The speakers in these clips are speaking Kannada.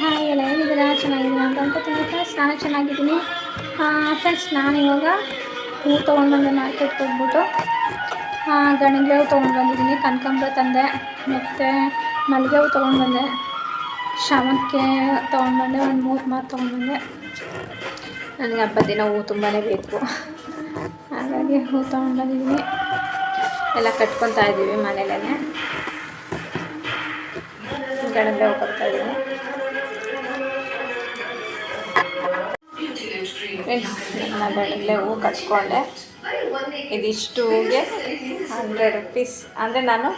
ಹಾಯ್ ಎಲ್ಲ ಹೇಗಿದ್ದೀರಾ ಚೆನ್ನಾಗಿದ್ದೀರಾ ಅಂತ ಅನ್ಕೋತೀನಿ ಫ್ರೆಂಡ್ಸ್ ನಾನು ಚೆನ್ನಾಗಿದ್ದೀನಿ. ಫ್ರೆಂಡ್ಸ್ ನಾನು ಇವಾಗ ಹೂ ತೊಗೊಂಡು ಬಂದೆ ಮಾರ್ಕೆಟ್ಗೆ ಹೋಗ್ಬಿಟ್ಟು. ಗಣಿಗೆ ಹೂ ತೊಗೊಂಡು ಬಂದಿದ್ದೀನಿ, ಕನಕಾಂಬ್ರ ತಂದೆ, ಮತ್ತು ಮಲ್ಲಿಗೆ ಹೂ ತೊಗೊಂಡು ಬಂದೆ. ಶಾಮಂತಿಗೆ ತೊಗೊಂಡು ಬಂದೆ, ಒಂದು ಮೂರು ಮಾರು ತೊಗೊಂಡ್ಬಂದೆ ನನಗೆ ಹಬ್ಬದ ದಿನ ಹೂ ತುಂಬಾ ಬೇಕು. ಹಾಗಾಗಿ ಹೂ ತೊಗೊಂಡು ಬಂದಿದ್ದೀನಿ. ಎಲ್ಲ ಕಟ್ಕೊತಾ ಇದ್ದೀವಿ ಮನೇಲೇ ಗಣಗ್ಲೆ ಹೂ ಕಟ್ತಾ ಫ್ರೆಂಡ್ಸ್ ನಾನು ಬೆಳಗ್ಗೆ ಹೂ ಕಟ್ಕೊಂಡೆ. ಇದಿಷ್ಟು ಹೂಗೆ ಹಂಡ್ರೆಡ್ ರುಪೀಸ್ ಅಂದರೆ ನಾನು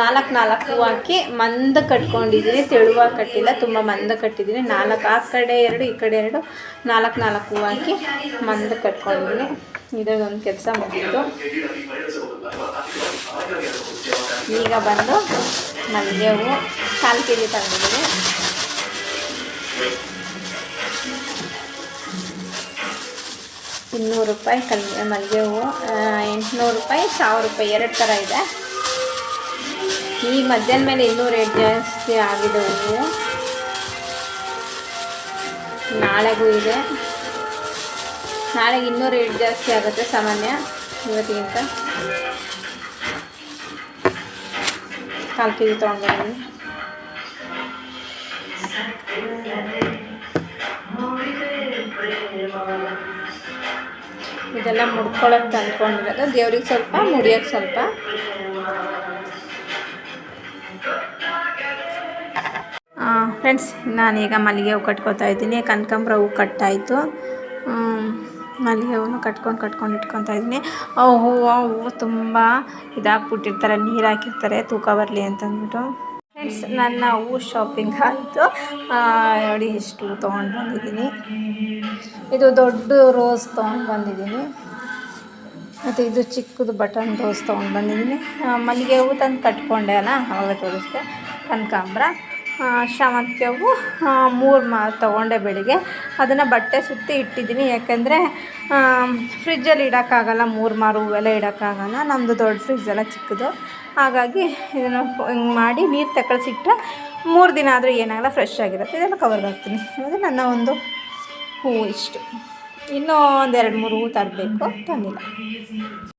ನಾಲ್ಕು ನಾಲ್ಕು ಹೂ ಹಾಕಿ ಮಂದ ಕಟ್ಕೊಂಡಿದ್ದೀನಿ. ತೆಳುವಾಗಿ ಕಟ್ಟಿಲ್ಲ, ತುಂಬ ಮಂದ ಕಟ್ಟಿದ್ದೀನಿ. ನಾಲ್ಕು ಆ ಕಡೆ ಎರಡು, ಈ ಕಡೆ ಎರಡು, ನಾಲ್ಕು ನಾಲ್ಕು ಹೂ ಹಾಕಿ ಮಂದ ಕಟ್ಕೊಂಡಿದ್ದೀನಿ. ಇದೊಂದು ಕೆಲಸ ಮುಗಿತು. ಈಗ ಬಂದು ಮಲ್ಲಿಗೆ ಹೂವು ಕಾಲು ಕೆ ತಂದಿದ್ದೀನಿ. ಇನ್ನೂರು ರೂಪಾಯಿ ಕಲ್ ಮಲ್ಲಿಗೆ ಹೂವು ಎಂಟುನೂರು ರೂಪಾಯಿ, ಸಾವಿರ ರೂಪಾಯಿ, ಎರಡು ಥರ ಇದೆ. ಈ ಮಧ್ಯಾಹ್ನ ಮೇಲೆ ಇನ್ನೂ ರೇಟ್ ಜಾಸ್ತಿ ಆಗಿದೆ ಹೂವು. ನಾಳೆಗೂ ಇದೆ. ನಾಳೆಗೆ ಇನ್ನೂ ರೇಟ್ ಜಾಸ್ತಿ ಆಗುತ್ತೆ ಸಾಮಾನ್ಯ ಇವತ್ತಿಗಿಂತ. ಕಾಲು ಕೆ ಜಿ ಇದೆಲ್ಲ ಮುಡ್ಕೊಳಕ್ಕೆ ತಂದ್ಕೊಂಡಿರೋದು. ದೇವ್ರಿಗೆ ಸ್ವಲ್ಪ ಮುಡಿಯೋಕ್ಕೆ ಸ್ವಲ್ಪ. ಫ್ರೆಂಡ್ಸ್ ನಾನೀಗ ಮಲ್ಲಿಗೆ ಹೂ ಕಟ್ಕೊತಾ ಇದ್ದೀನಿ. ಕನಕಾಂಬ್ರ ಹೂ ಕಟ್ಟಾಯಿತು. ಮಲ್ಲಿಗೆ ಹೂವನ್ನು ಕಟ್ಕೊಂಡು ಕಟ್ಕೊಂಡು ಇಟ್ಕೊತಾ ಇದ್ದೀನಿ. ಆ ಹೂವು ಹೂವು ತುಂಬ ಇದಾಗ್ಬಿಟ್ಟಿರ್ತಾರೆ, ನೀರು ಹಾಕಿರ್ತಾರೆ, ತೂಕ ಬರಲಿ ಅಂತಂದ್ಬಿಟ್ಟು. ಫ್ರೆಂಡ್ಸ್, ನನ್ನ ಹೂವು ಶಾಪಿಂಗ್ ಆಯಿತು ನೋಡಿ ಇಷ್ಟು ಹೂ ತೊಗೊಂಡು ಬಂದಿದ್ದೀನಿ. ಇದು ದೊಡ್ಡ ರೋಸ್ ತೊಗೊಂಡು ಬಂದಿದ್ದೀನಿ. ಮತ್ತು ಇದು ಚಿಕ್ಕದು ಬಟನ್ ರೋಸ್ ತೊಗೊಂಡು ಬಂದಿದ್ದೀನಿ. ಮಲ್ಲಿಗೆ ಹೂ ತಂದು ಕಟ್ಕೊಂಡೆ ಅಲ್ಲ, ಅವಾಗ ತೋರಿಸ್ದೆ. ಕನಕಾಂಬ್ರ. ಆ, ಶಾಮಂತಿಗೆ ಹೂವು ಮೂರು ಮಾ ತೊಗೊಂಡೆ ಬೆಳಿಗ್ಗೆ. ಅದನ್ನು ಬಟ್ಟೆ ಸುತ್ತಿ ಇಟ್ಟಿದ್ದೀನಿ. ಯಾಕೆಂದರೆ ಫ್ರಿಜ್ಜಲ್ಲಿ ಇಡೋಕ್ಕಾಗಲ್ಲ ಮೂರು ಮಾರು ಹೂವೆಲ್ಲ ಇಡೋಕ್ಕಾಗಲ್ಲ. ನಮ್ಮದು ದೊಡ್ಡ ಫ್ರಿಜ್ ಎಲ್ಲ ಚಿಕ್ಕದು. ಹಾಗಾಗಿ ಇದನ್ನು ಹಿಂಗೆ ಮಾಡಿ ನೀರು ತಕ್ಕಳಿಸಿಟ್ಟರೆ ಮೂರು ದಿನ ಆದರೂ ಏನಾಗಲ್ಲ ಫ್ರೆಶ್ ಆಗಿರುತ್ತೆ. ಇದೆಲ್ಲ ಕವರ್ಗೆ ಹಾಕ್ತೀನಿ. ಅದು ನನ್ನ ಒಂದು ಹೂವು ಇಷ್ಟು. ಇನ್ನೂ ಒಂದೆರಡು ಮೂರು ಹೂವು ತರಬೇಕು. ತಂದಿಲ್ಲ